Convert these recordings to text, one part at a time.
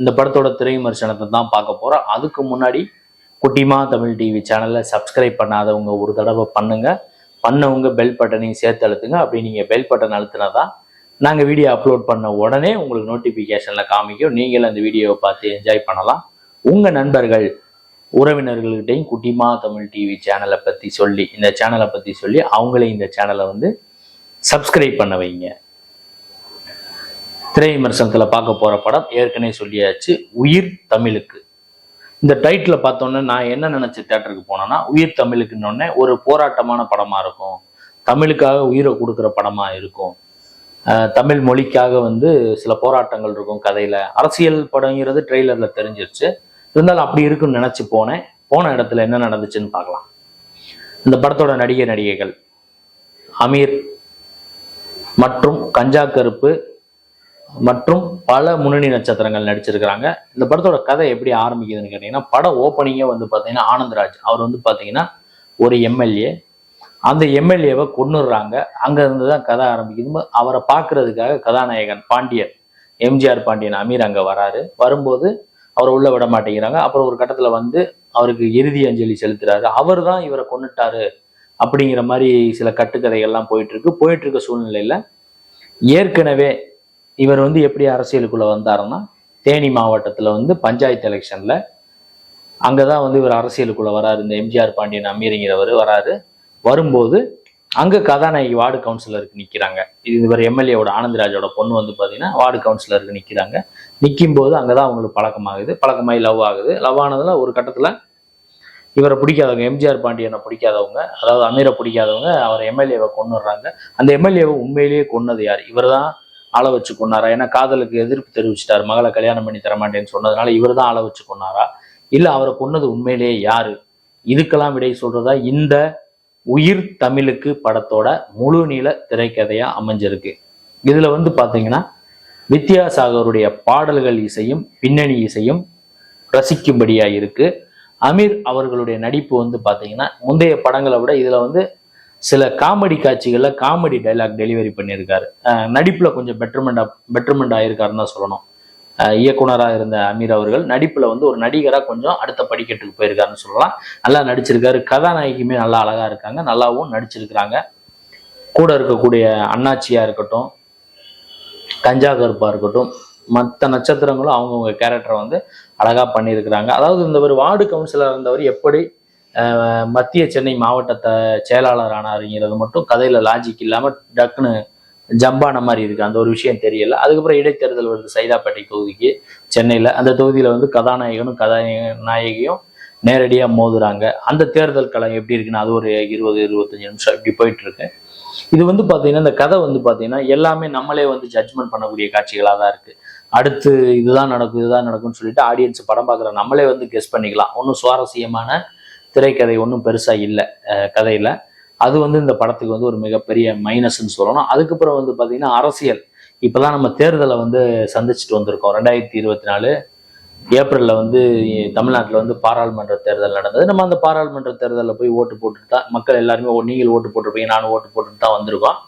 இந்த படத்தோட திரை விமர்சனத்தை தான் பார்க்க போகிறோம் அதுக்கு முன்னாடி குட்டிமா தமிழ் டிவி சேனலை சப்ஸ்கிரைப் பண்ணாதவங்க ஒரு தடவை பண்ணுங்க. பண்ணவங்க பெல் பட்டனையும் சேர்த்து அழுத்துங்க. அப்படி நீங்கள் பெல் பட்டன் அழுத்தினா தான் நாங்கள் வீடியோ அப்லோட் பண்ண உடனே உங்களுக்கு நோட்டிஃபிகேஷனில் காமிக்கும். நீங்களும் அந்த வீடியோவை பார்த்து என்ஜாய் பண்ணலாம். உங்கள் நண்பர்கள் உறவினர்கள்கிட்டையும் குட்டிமா தமிழ் டிவி சேனலை பற்றி சொல்லி இந்த சேனலை பற்றி சொல்லி அவங்களே இந்த சேனலை வந்து சப்ஸ்கிரைப் பண்ண வைங்க. திரை விமர்சனத்தில் பார்க்க போகிற படம் ஏற்கனவே சொல்லியாச்சு உயிர் தமிழுக்கு. இந்த டைட்டில் பார்த்தோன்னே நான் என்ன நினச்சி தேட்டருக்கு போனேன்னா உயிர் தமிழுக்குன்னொடனே ஒரு போராட்டமான படமாக இருக்கும். தமிழுக்காக உயிரை கொடுக்குற படமாக இருக்கும். தமிழ் மொழிக்காக வந்து சில போராட்டங்கள் இருக்கும் கதையில். அரசியல் படங்கிறது ட்ரெய்லரில் தெரிஞ்சிருச்சு. இருந்தாலும் அப்படி இருக்குன்னு நினச்சி போனேன். போன இடத்துல என்ன நடந்துச்சுன்னு பார்க்கலாம். இந்த படத்தோட நடிகை நடிகைகள் அமீர் மற்றும் கஞ்சா கருப்பு மற்றும் பல முன்னணி நட்சத்திரங்கள் நடிச்சிருக்கிறாங்க. இந்த படத்தோட கதை எப்படி ஆரம்பிக்குதுன்னு கேட்டிங்கன்னா படம் ஓப்பனிங்கே வந்து பார்த்தீங்கன்னா ஆனந்த்ராஜ். அவர் வந்து பார்த்தீங்கன்னா ஒரு எம்எல்ஏ அந்த எம்எல்ஏவை கொன்னுடுறாங்க. அங்கேருந்து தான் கதை ஆரம்பிக்குது. அவரை பார்க்கறதுக்காக கதாநாயகன் பாண்டியன் எம்ஜிஆர் பாண்டியன் அமீர் அங்கே வராரு. வரும்போது அவரை உள்ள விட மாட்டேங்கிறாங்க. அப்புறம் ஒரு கட்டத்தில் வந்து அவருக்கு இறுதி அஞ்சலி செலுத்துறாரு. அவர் தான் இவரை கொன்னுட்டாரு அப்படிங்கிற மாதிரி சில கட்டுக்கதைகள்லாம் போயிட்டு இருக்கு. போயிட்டு இருக்க சூழ்நிலையில ஏற்கனவே இவர் வந்து எப்படி அரசியலுக்குள்ளே வந்தாருன்னா தேனி மாவட்டத்தில் வந்து பஞ்சாயத்து எலெக்ஷனில் அங்கே தான் வந்து இவர் அரசியலுக்குள்ளே வராரு. இந்த எம்ஜிஆர் பாண்டியன் அமீருங்கிறவர் வராரு. வரும்போது அங்கே கதாநாயகி வார்டு கவுன்சிலருக்கு நிற்கிறாங்க இது இவர் எம்எல்ஏவோட ஆனந்தராஜோட பொண்ணு வந்து பார்த்தீங்கன்னா வார்டு கவுன்சிலருக்கு நிற்கிறாங்க நிற்கும் போது அங்கதான் அவங்களுக்கு பழக்கமாகுது. பழக்கமாகி லவ் ஆகுது. லவ் ஆனதில் ஒரு கட்டத்தில் இவரை பிடிக்காதவங்க எம்ஜிஆர் பாண்டியனை பிடிக்காதவங்க அதாவது அமீரை பிடிக்காதவங்க அவர் எம்எல்ஏவை கொண்டுடுறாங்க அந்த எம்எல்ஏவை உண்மையிலேயே கொன்னது யார்? இவர் தான் ஆள வச்சு கொண்டாரா ஏன்னா காதலுக்கு எதிர்ப்பு தெரிவிச்சிட்டாரு. மகளை கல்யாணம் பண்ணி தரமாட்டேன்னு சொன்னதுனால இவர் தான் ஆள வச்சு கொண்டாரா இல்லை அவரை கொன்னது உண்மையிலேயே யாரு? இதுக்கெல்லாம் விடை சொல்றதா? இந்த உயிர் தமிழுக்கு படத்தோட முழு நீள திரைக்கதையா அமைஞ்சிருக்கு. இதுல வந்து பாத்தீங்கன்னா வித்யாசாகருடைய பாடல்கள் இசையும் பின்னணி இசையும் ரசிக்கும்படியா இருக்கு. அமீர் அவர்களுடைய நடிப்பு வந்து பாத்தீங்கன்னா முந்தைய படங்களை விட இதுல வந்து சில காமெடி காட்சிகளில் காமெடி டைலாக் டெலிவரி பண்ணியிருக்காரு. நடிப்பில் கொஞ்சம் பெட்டர்மெண்டாக பெட்டர்மெண்ட் ஆகிருக்காருன்னு தான் சொல்லணும். இயக்குனராக இருந்த அமீர் அவர்கள் நடிப்பில் வந்து ஒரு நடிகராக கொஞ்சம் அடுத்த படிக்கட்டுக்கு போயிருக்காருன்னு சொல்லலாம். நல்லா நடிச்சிருக்காரு. கதாநாயகியுமே நல்லா அழகாக இருக்காங்க. நல்லாவும் நடிச்சிருக்கிறாங்க. கூட இருக்கக்கூடிய அண்ணாச்சியாக இருக்கட்டும் கஞ்சா கருப்பாக இருக்கட்டும் மற்ற நட்சத்திரங்களும் அவங்கவுங்க கேரக்டரை வந்து அழகாக பண்ணியிருக்கிறாங்க. அதாவது இந்த ஒரு வார்டு கவுன்சிலர் இருந்தவர் எப்படி மத்திய சென்னை மாவட்டத்தை செயலாளர் ஆனாருங்கிறது மட்டும் கதையில லாஜிக் இல்லாம டக்குன்னு ஜம்பான மாதிரி இருக்கு. அந்த ஒரு விஷயம் தெரியல. அதுக்கப்புறம் இடைத்தேர்தல் வருது சைதாப்பேட்டை தொகுதிக்கு சென்னையில. அந்த தொகுதியில வந்து கதாநாயகனும் கதாநாயகியும் நேரடியாக மோதுறாங்க. அந்த தேர்தல் களம் எப்படி இருக்குன்னு அது ஒரு இருபது இருபத்தஞ்சு நிமிஷம் இப்படி போயிட்டு இருக்கு. இது வந்து பார்த்தீங்கன்னா இந்த கதை வந்து பார்த்தீங்கன்னா எல்லாமே நம்மளே வந்து ஜட்ஜ்மெண்ட் பண்ணக்கூடிய காட்சிகளாக தான் இருக்கு. அடுத்து இதுதான் நடக்கும் இதுதான் நடக்கும்னு சொல்லிட்டு ஆடியன்ஸ் படம் பார்க்குற நம்மளே வந்து கெஸ் பண்ணிக்கலாம். ஒன்றும் சுவாரஸ்யமான திரைக்கதை ஒன்றும் பெருசா இல்லை கதையில. அது வந்து இந்த படத்துக்கு வந்து ஒரு மிகப்பெரிய மைனஸ்ன்னு சொல்லணும். அதுக்கப்புறம் வந்து பாத்தீங்கன்னா அரசியல். இப்போதான் நம்ம தேர்தலை வந்து சந்திச்சுட்டு வந்திருக்கோம். ரெண்டாயிரத்தி இருபத்தி நாலு ஏப்ரலில் வந்து தமிழ்நாட்டில் வந்து பாராளுமன்ற தேர்தல் நடந்தது. நம்ம அந்த பாராளுமன்ற தேர்தலில் போய் ஓட்டு போட்டுட்டு தான் மக்கள் எல்லாருமே நீங்கள் ஓட்டு போட்டிருப்பீங்க நானும் ஓட்டு போட்டுட்டு தான் வந்திருக்கோம்.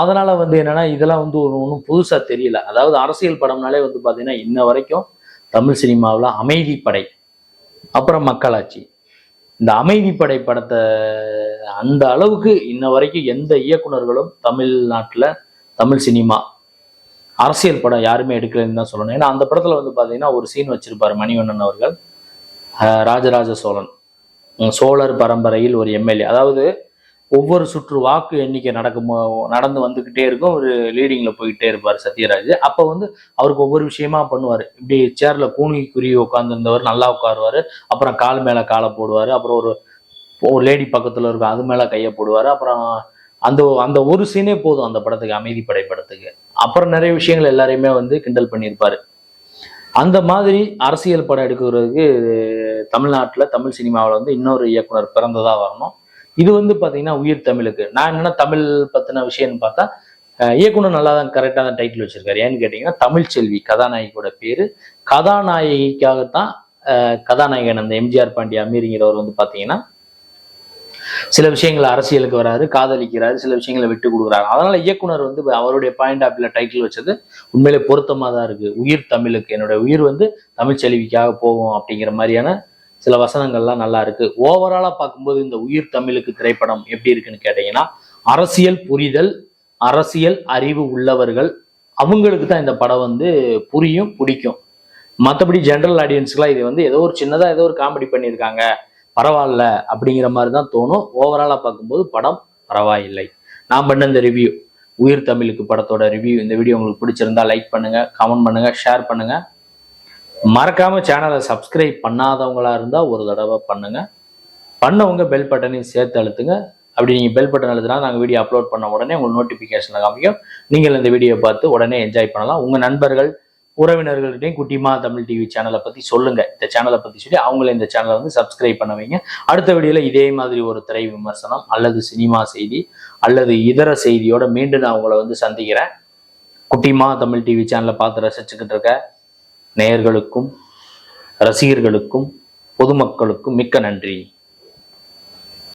அதனால் வந்து என்னென்னா இதெல்லாம் வந்து ஒரு ஒன்றும் புதுசாக தெரியல. அதாவது அரசியல் படம்னாலே வந்து பார்த்தீங்கன்னா இன்ன வரைக்கும் தமிழ் சினிமாவில் அமைதிப்படை அப்புறம் மக்களாட்சி. இந்த அமைதிப்படை படத்தை அந்த அளவுக்கு இன்ன வரைக்கும் எந்த இயக்குனர்களும் தமிழ்நாட்டில் தமிழ் சினிமா அரசியல் படம் யாருமே எடுக்கலைன்னு தான் சொல்லணும். ஏன்னா அந்த படத்தில் வந்து பார்த்தீங்கன்னா ஒரு சீன் வச்சிருப்பார் மணிவண்ணன் அவர்கள் ராஜராஜ சோழன். சோழர் பரம்பரையில் ஒரு எம்எல்ஏ. அதாவது ஒவ்வொரு சுற்று வாக்கு எண்ணிக்கை நடக்கும் நடந்து வந்துக்கிட்டே இருக்கும். ஒரு லீடிங்கில் போயிட்டே இருப்பார் சத்யராஜ். அப்போ வந்து அவருக்கு ஒவ்வொரு விஷயமா பண்ணுவார். இப்படி சேரில் கூணி குருவி உட்காந்துருந்தவர் நல்லா உட்காருவாரு. அப்புறம் கால் மேலே காலை போடுவார். அப்புறம் ஒரு ஒரு லேடி பக்கத்தில் இருக்கும் அது மேலே கையை போடுவார். அப்புறம் அந்த அந்த ஒரு சீனே போதும் அந்த படத்துக்கு அமைதிப்படை படத்துக்கு அப்புறம் நிறைய விஷயங்கள் எல்லாரையுமே வந்து கிண்டல் பண்ணியிருப்பாரு. அந்த மாதிரி அரசியல் படம் எடுக்கிறதுக்கு தமிழ்நாட்டில் தமிழ் சினிமாவில் வந்து இன்னொரு இயக்குனர் பிறந்ததாக வரணும். இது வந்து பார்த்தீங்கன்னா உயிர் தமிழுக்கு. நான் என்னென்னா தமிழ் பற்றின விஷயம்னு பார்த்தா இயக்குனர் நல்லா தான் கரெக்டான டைட்டில் வச்சிருக்காரு. ஏன்னு கேட்டிங்கன்னா தமிழ் செல்வி கதாநாயகியோட பேர். கதாநாயகிக்காகத்தான் கதாநாயகன் அந்த எம்ஜிஆர் பாண்டி அமீருங்கிறவர் வந்து பார்த்தீங்கன்னா சில விஷயங்கள் அரசியலுக்கு வராரு காதலிக்கிறாரு சில விஷயங்களை விட்டு கொடுக்குறாரு. அதனால இயக்குனர் வந்து அவருடைய பாயிண்ட் ஆஃப் டைட்டில் வச்சது உண்மையிலே பொருத்தமாக தான் இருக்கு. உயிர் தமிழுக்கு. என்னுடைய உயிர் வந்து தமிழ் செல்விக்காக போகும் அப்படிங்கிற மாதிரியான சில வசனங்கள்லாம் நல்லா இருக்கு. ஓவராலா பார்க்கும்போது இந்த உயிர் தமிழுக்கு திரைப்படம் எப்படி இருக்குன்னு கேட்டீங்கன்னா அரசியல் புரிதல் அரசியல் அறிவு உள்ளவர்கள் அவங்களுக்கு தான் இந்த படம் வந்து புரியும் பிடிக்கும். மற்றபடி ஜென்ரல் ஆடியன்ஸ்க்குலாம் இது வந்து ஏதோ ஒரு சின்னதாக ஏதோ ஒரு காமெடி பண்ணியிருக்காங்க. பரவாயில்ல அப்படிங்கிற மாதிரி தான் தோணும். ஓவராலாக பார்க்கும்போது படம் பரவாயில்லை. நான் பண்ண இந்த ரிவ்யூ உயிர் தமிழுக்கு படத்தோட ரிவ்யூ இந்த வீடியோ உங்களுக்கு பிடிச்சிருந்தா லைக் பண்ணுங்கள் கமெண்ட் பண்ணுங்கள் ஷேர் பண்ணுங்கள் மறக்காம சேனலை சப்ஸ்கிரைப் பண்ணாதவங்களா இருந்தா ஒரு தடவை பண்ணுங்க. பண்ணவங்க பெல் பட்டனையும் சேர்த்து அழுத்துங்க. அப்படி நீங்கள் பெல் பட்டன் அழுத்தினா நாங்கள் வீடியோ அப்லோட் பண்ண உடனே உங்களுக்கு நோட்டிஃபிகேஷன் காமிக்கும். நீங்கள் இந்த வீடியோ பார்த்து உடனே என்ஜாய் பண்ணலாம். உங்கள் நண்பர்கள் உறவினர்கள்ட்டையும் குட்டிமா தமிழ் டிவி சேனலை பற்றி சொல்லுங்க. இந்த சேனலை பற்றி சொல்லி அவங்கள இந்த சேனலை வந்து சப்ஸ்கிரைப் பண்ண வைங்க. அடுத்த வீடியோவில் இதே மாதிரி ஒரு திரை விமர்சனம் அல்லது சினிமா செய்தி அல்லது இதர செய்தியோட மீண்டும் நான் உங்களை வந்து சந்திக்கிறேன். குட்டிமா தமிழ் டிவி சேனலை பார்த்து ரசிச்சுக்கிட்டு இருக்க. நேயர்களுக்கும் ரசிகர்களுக்கும் பொதுமக்களுக்கும் மிக்க நன்றி.